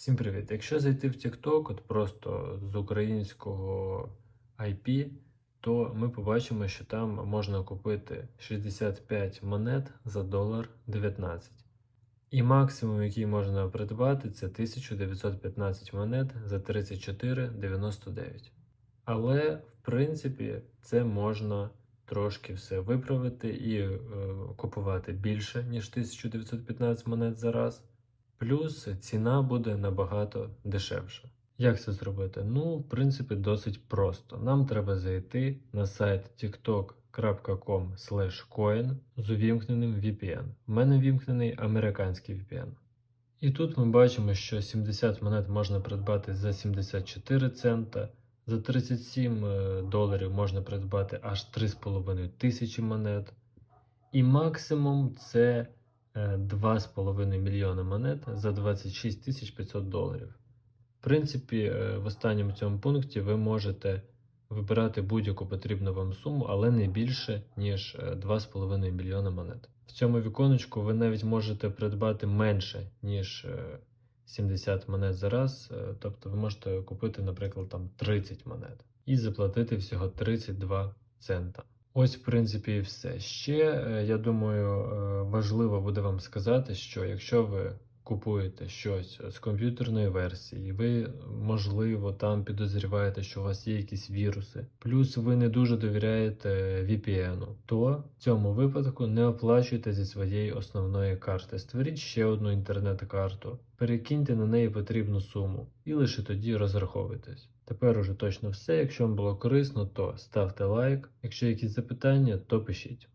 Всім привіт! Якщо зайти в TikTok, от просто з українського IP, то ми побачимо, що там можна купити 65 монет за долар 19. І максимум, який можна придбати, це 1915 монет за 34,99. Але, в принципі, це можна трошки все виправити і е, купувати більше, ніж 1915 монет за раз. Плюс ціна буде набагато дешевша. Як це зробити? Ну, в принципі, досить просто. Нам треба зайти на сайт tiktok.com coin з увімкненим VPN. У мене вімкнений американський VPN. І тут ми бачимо, що 70 монет можна придбати за 74 цента, за 37 е, доларів можна придбати аж 3,5 тисячі монет. І максимум це 2,5 мільйона монет за 26 тисяч 500 доларів. В принципі, е, в останньому цьому пункті ви можете вибирати будь-яку потрібну вам суму, але не більше, ніж е, 2,5 мільйона монет. В цьому віконечку ви навіть можете придбати менше, ніж е, 70 монет за раз. е, Тобто ви можете купити, наприклад, там 30 монет і заплатити всього 32 цента. Ось, в принципі, і все. Ще, е, я думаю, е, важливо буде вам сказати, що якщо ви купуєте щось з комп'ютерної версії, ви, можливо, там підозріваєте, що у вас є якісь віруси, плюс ви не дуже довіряєте VPN, то в цьому випадку не оплачуйте зі своєї основної карти. Створіть ще одну інтернет-карту, перекиньте на неї потрібну суму і лише тоді розраховуйтесь. Тепер уже точно все. Якщо вам було корисно, то ставте лайк. Якщо якісь запитання, то пишіть.